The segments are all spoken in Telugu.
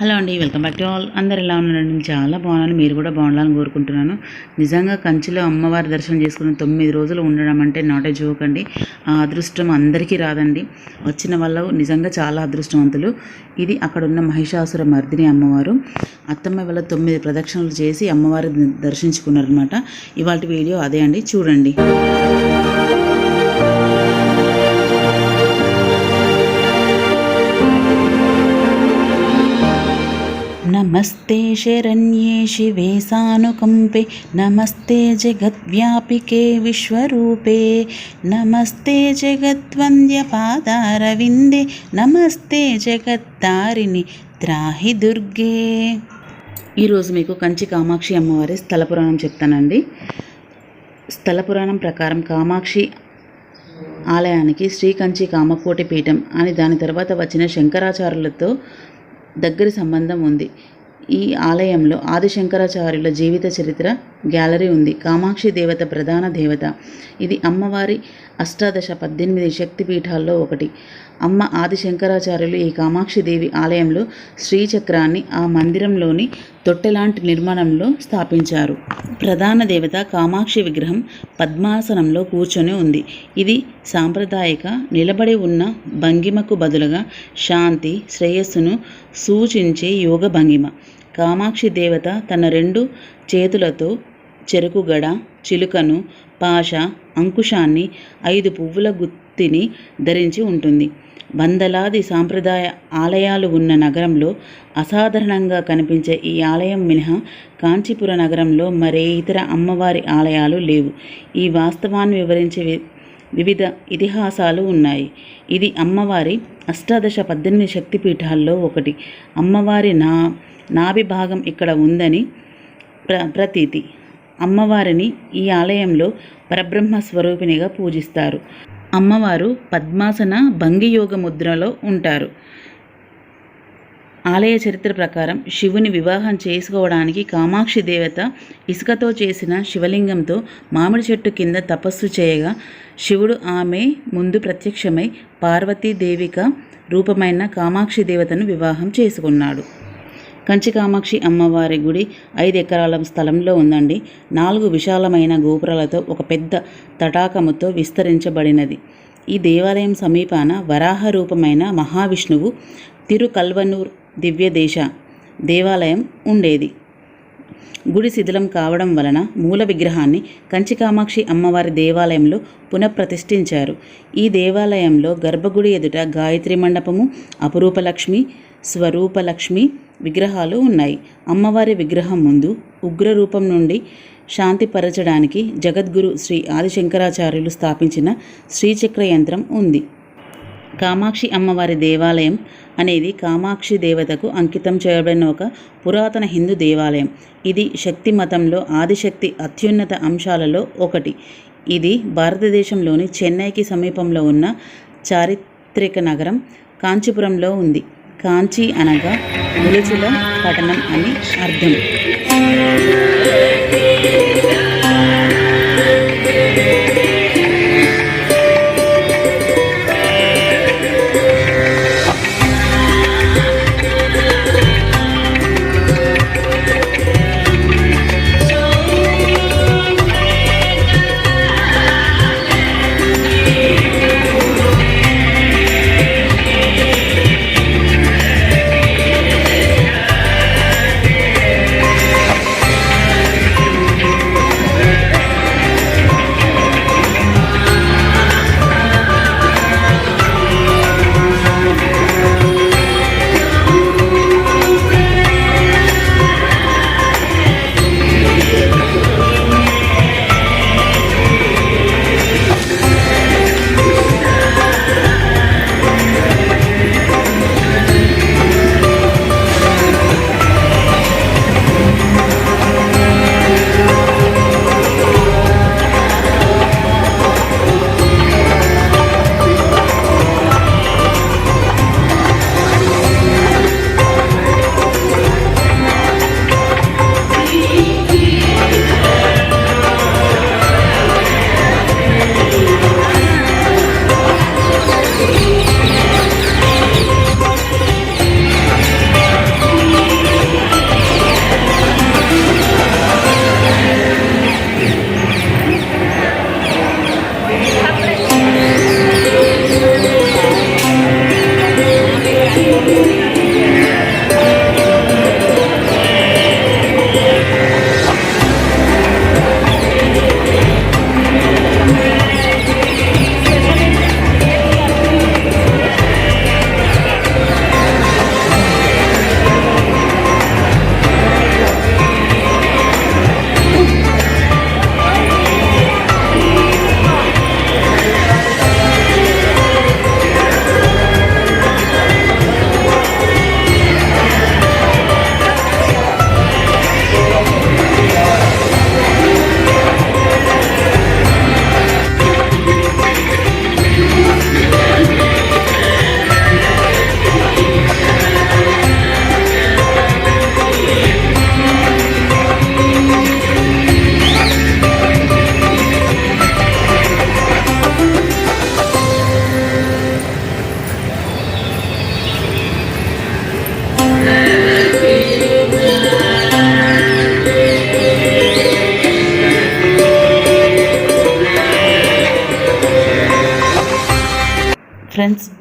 హలో అండి వెల్కమ్ బ్యాక్ టు ఆల్. అందరు ఎలా ఉన్నారండి? చాలా బాగున్నాను. మీరు కూడా బాగుండాలని కోరుకుంటున్నాను. నిజంగా కంచిలో అమ్మవారి దర్శనం చేసుకుని తొమ్మిది రోజులు ఉండడం అంటే నాట్ ఏ జోక్ అండి. ఆ అదృష్టం అందరికీ రాదండి. వచ్చిన వాళ్ళు నిజంగా చాలా అదృష్టవంతులు. ఇది అక్కడ ఉన్న మహిషాసుర మర్దిని అమ్మవారు. అత్తమ్మ వల్ల తొమ్మిది ప్రదక్షిణలు చేసి అమ్మవారి దర్శించుకున్నారనమాట ఇవాళ వీడియో అదే అండి. చూడండి. नमस्ते शरण्ये शिवे सानुकम्पे नमस्ते जगद्व्यापिके विश्वरूपे नमस्ते जगद्वन्द्यपादारविन्दे నమస్తే జగత్తారిణి త్రాహి దుర్గే ఈరోజు మీకు కంచి కామాక్షి అమ్మవారి స్థల పురాణం చెప్తానండి స్థల పురాణం ప్రకారం కామాక్షి ఆలయానికి శ్రీ కంచి కామకోటి పీఠం అని దాని తర్వాత వచ్చిన శంకరాచార్యులతో దగ్గరి సంబంధం ఉంది. ఈ ఆలయంలో ఆదిశంకరాచార్యుల జీవిత చరిత్ర గ్యాలరీ ఉంది. కామాక్షి దేవత ప్రధాన దేవత. ఇది అమ్మవారి అష్టాదశ పద్దెనిమిది శక్తిపీఠాల్లో ఒకటి. అమ్మ ఆది శంకరాచార్యులు ఈ కామాక్షి దేవి ఆలయంలో శ్రీచక్రాన్ని ఆ మందిరంలోని తొట్టెలాంటి నిర్మాణంలో స్థాపించారు. ప్రధాన దేవత కామాక్షి విగ్రహం పద్మాసనంలో కూర్చొని ఉంది. ఇది సాంప్రదాయక నిలబడి ఉన్న భంగిమకు బదులుగా శాంతి శ్రేయస్సును సూచించే యోగ భంగిమ. కామాక్షి దేవత తన రెండు చేతులతో చెరుకుగడ చిలుకను పాష అంకుశాన్ని ఐదు పువ్వుల గుత్తిని ధరించి ఉంటుంది. వందలాది సాంప్రదాయ ఆలయాలు ఉన్న నగరంలో అసాధారణంగా కనిపించే ఈ ఆలయం మినహా కాంచీపుర నగరంలో మరే ఇతర అమ్మవారి ఆలయాలు లేవు. ఈ వాస్తవాన్ని వివరించే వి- వివిధ ఇతిహాసాలు ఉన్నాయి. ఇది అమ్మవారి అష్టాదశ పద్దెనిమిది శక్తిపీఠాల్లో ఒకటి. అమ్మవారి నా నాభి భాగం ఇక్కడ ఉందని ప్ర ప్రతీతి. అమ్మవారిని ఈ ఆలయంలో పరబ్రహ్మ స్వరూపిణిగా పూజిస్తారు. అమ్మవారు పద్మాసన భంగియోగ ముద్రలో ఉంటారు. ఆలయ చరిత్ర ప్రకారం శివుని వివాహం చేసుకోవడానికి కామాక్షి దేవత ఇసుకతో చేసిన శివలింగంతో మామిడి చెట్టు కింద తపస్సు చేయగా శివుడు ఆమె ముందు ప్రత్యక్షమై పార్వతీదేవిక రూపమైన కామాక్షి దేవతను వివాహం చేసుకున్నాడు. కంచి కామాక్షి అమ్మవారి గుడి ఐదు ఎకరాల స్థలంలో ఉందండి. నాలుగు విశాలమైన గోపురాలతో ఒక పెద్ద తటాకముతో విస్తరించబడినది. ఈ దేవాలయం సమీపాన వరాహ రూపమైన మహావిష్ణువు తిరుకల్వనూర్ దివ్యదేశ దేవాలయం ఉండేది. గుడి శిథిలం కావడం వలన మూల విగ్రహాన్ని కంచి కామాక్షి అమ్మవారి దేవాలయంలో పునఃప్రతిష్ఠించారు. ఈ దేవాలయంలో గర్భగుడి ఎదుట గాయత్రి మండపము అపురూపలక్ష్మి స్వరూపలక్ష్మి విగ్రహాలు ఉన్నాయి. అమ్మవారి విగ్రహం ముందు ఉగ్ర రూపం నుండి శాంతిపరచడానికి జగద్గురు శ్రీ ఆదిశంకరాచార్యులు స్థాపించిన శ్రీచక్ర యంత్రం ఉంది. కామాక్షి అమ్మవారి దేవాలయం అనేది కామాక్షి దేవతకు అంకితం చేయబడిన ఒక పురాతన హిందూ దేవాలయం. ఇది శక్తి మతంలో ఆదిశక్తి అత్యున్నత అంశాలలో ఒకటి. ఇది భారతదేశంలోని చెన్నైకి సమీపంలో ఉన్న చారిత్రక నగరం కాంచీపురంలో ఉంది. కాంచీ అనగా ములుచుల పట్టణం అని అర్థం.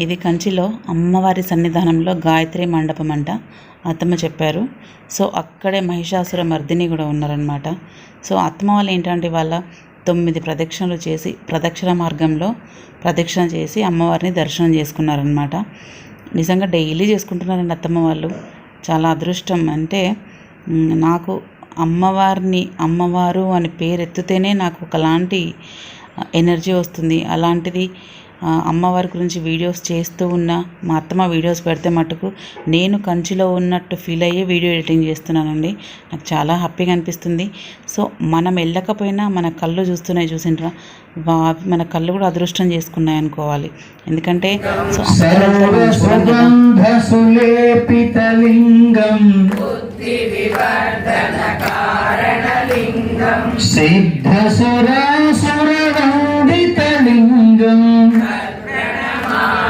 ఇది కంచిలో అమ్మవారి సన్నిధానంలో గాయత్రి మండపం అంట అత్తమ్మ చెప్పారు. సో అక్కడే మహిషాసుర మర్దిని కూడా ఉన్నారనమాట సో అత్తమ్మ వాళ్ళు ఏంటంటే వాళ్ళ తొమ్మిది ప్రదక్షిణలు చేసి ప్రదక్షిణ మార్గంలో ప్రదక్షిణ చేసి అమ్మవారిని దర్శనం చేసుకున్నారనమాట నిజంగా డైలీ చేసుకుంటున్నారండి అత్తమ్మ వాళ్ళు. చాలా అదృష్టం. అంటే నాకు అమ్మవారిని అమ్మవారు అని పేరు ఎత్తితేనే నాకు ఒకలాంటి ఎనర్జీ వస్తుంది. అలాంటిది అమ్మవారి గురించి వీడియోస్ చేస్తూ ఉన్న మా అత్తమ్మ వీడియోస్ పెడితే మటుకు నేను కంచిలో ఉన్నట్టు ఫీల్ అయ్యే వీడియో ఎడిటింగ్ చేస్తున్నానండి. నాకు చాలా హ్యాపీగా అనిపిస్తుంది. సో మనం వెళ్ళకపోయినా మన కళ్ళు చూస్తున్నాయి చూసిండ్రా? వా మన కళ్ళు కూడా అదృష్టం చేసుకున్నాయి అనుకోవాలి. ఎందుకంటే సో అందరూ వెళ్తారు మనం చూడం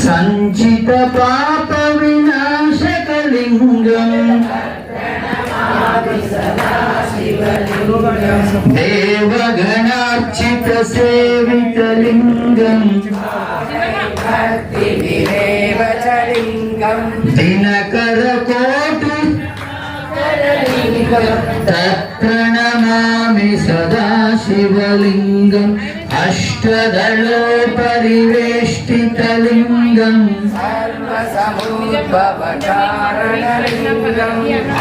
సంచిత పాప వినాశకలింగం. దేవగణార్చిత సేవితలింగం దినకర కో तत्प्रणमामि सदा शिवलिङ्गम् अष्टदलोपरिवेष्टितलिङ्गम्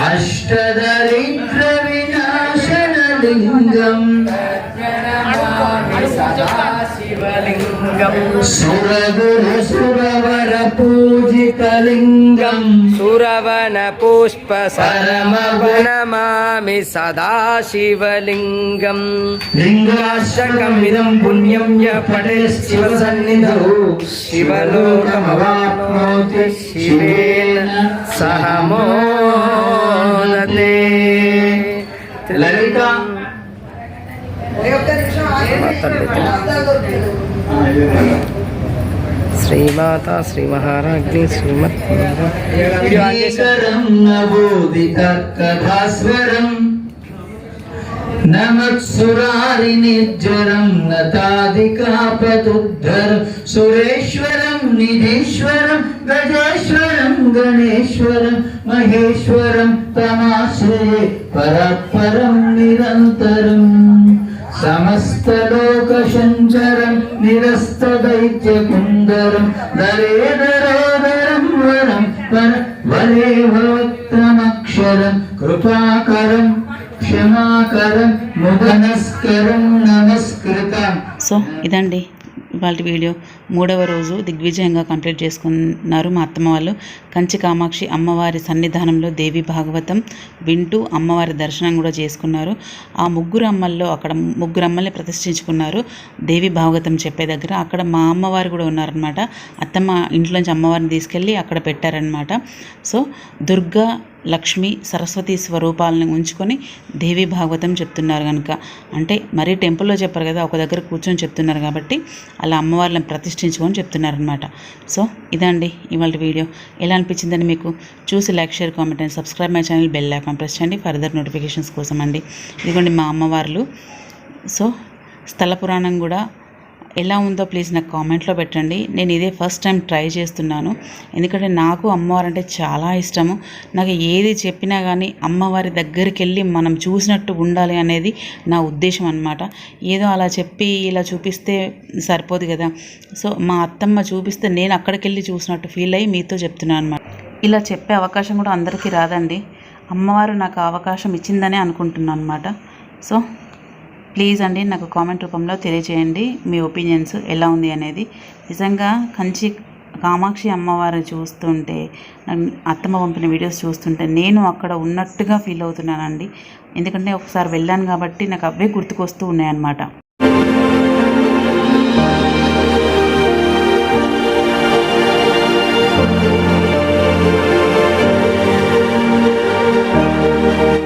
अष्टदरिद्रविनाशनलिङ्गम् सुरगुरुसुरवर पूजितलिङ्गम् सुरवन पुष्प नमामि सदा शिवलिङ्गम् लिङ्गाशकम् इदम् पुण्यं य पठे शिवसन्निधौ शिवलोकमवाप्नोति शिवेन सह मोदते ललिता మోదతే శ్రీమాత శ్రీ మహారాజ్ఞి శ్రీమత్ శ్రీకరం నతాదికాపతుద్ధర సురేశ్వరం నిధీశ్వరం గజేశ్వరం గణేశ్వరం మహేశ్వరం తమాశ్రయే పరపరం నిరంతరం. సమస్తలోకశంకరం నిరస్తదైత్యకుందరం దరేదరోదరం వరం వర వరే భవక్రమక్షరం కృపాకరం క్షమాకరం ముదనస్కరం నమస్కృతం. సో ఇదండి. ఇవాళ వీడియో మూడవ రోజు దిగ్విజయంగా కంప్లీట్ చేసుకున్నారు మా అత్తమ్మ వాళ్ళు. కంచి కామాక్షి అమ్మవారి సన్నిధానంలో దేవి భాగవతం వింటూ అమ్మవారి దర్శనం కూడా చేసుకున్నారు. ఆ ముగ్గురు అమ్మల్లో అక్కడ ముగ్గురు అమ్మల్ని ప్రతిష్ఠించుకున్నారు. దేవి భాగవతం చెప్పే దగ్గర అక్కడ మా అమ్మవారు కూడా ఉన్నారనమాట అత్తమ్మ ఇంట్లోంచి అమ్మవారిని తీసుకెళ్ళి అక్కడ పెట్టారనమాట సో దుర్గా లక్ష్మి సరస్వతి స్వరూపాలను ఉంచుకొని దేవి భాగవతం చెప్తున్నారు కనుక అంటే మరీ టెంపుల్లో చెప్పారు కదా ఒక దగ్గర కూర్చొని చెప్తున్నారు కాబట్టి అలా అమ్మవార్లను ప్రతిష్ఠించుకొని చెప్తున్నారనమాట సో ఇదండి ఇవాళ వీడియో. ఎలా అనిపించిందని మీకు? చూసి like share comment and subscribe my channel bell icon press చేయండి. ఫర్దర్ నోటిఫికేషన్స్ కోసం అండి ఇదిగోండి మా అమ్మవార్లు. సో స్థల పురాణం కూడా ఎలా ఉందో ప్లీజ్ నాకు కామెంట్లో పెట్టండి. నేను ఇదే ఫస్ట్ టైం ట్రై చేస్తున్నాను. ఎందుకంటే నాకు అమ్మవారు అంటే చాలా ఇష్టము. నాకు ఏది చెప్పినా కానీ అమ్మవారి దగ్గరికి వెళ్ళి మనం చూసినట్టు ఉండాలి అనేది నా ఉద్దేశం అనమాట ఏదో అలా చెప్పి ఇలా చూపిస్తే సరిపోదు కదా. సో మా అత్తమ్మ చూపిస్తే నేను అక్కడికి వెళ్ళి చూసినట్టు ఫీల్ అయ్యి మీతో చెప్తున్నాను అనమాట ఇలా చెప్పే అవకాశం కూడా అందరికీ రాదండి. అమ్మవారు నాకు అవకాశం ఇచ్చిందనే అనుకుంటున్నాను అనమాట సో ప్లీజ్ అండి నాకు కామెంట్ రూపంలో తెలియజేయండి మీ ఒపీనియన్స్ ఎలా ఉంది అనేది. నిజంగా కంచి కామాక్షి అమ్మవారిని చూస్తుంటే అత్తమ్మ పంపిన వీడియోస్ చూస్తుంటే నేను అక్కడ ఉన్నట్టుగా ఫీల్ అవుతున్నానండి. ఎందుకంటే ఒకసారి వెళ్ళాను కాబట్టి నాకు అవే గుర్తుకొస్తూ ఉన్నాయన్నమాట.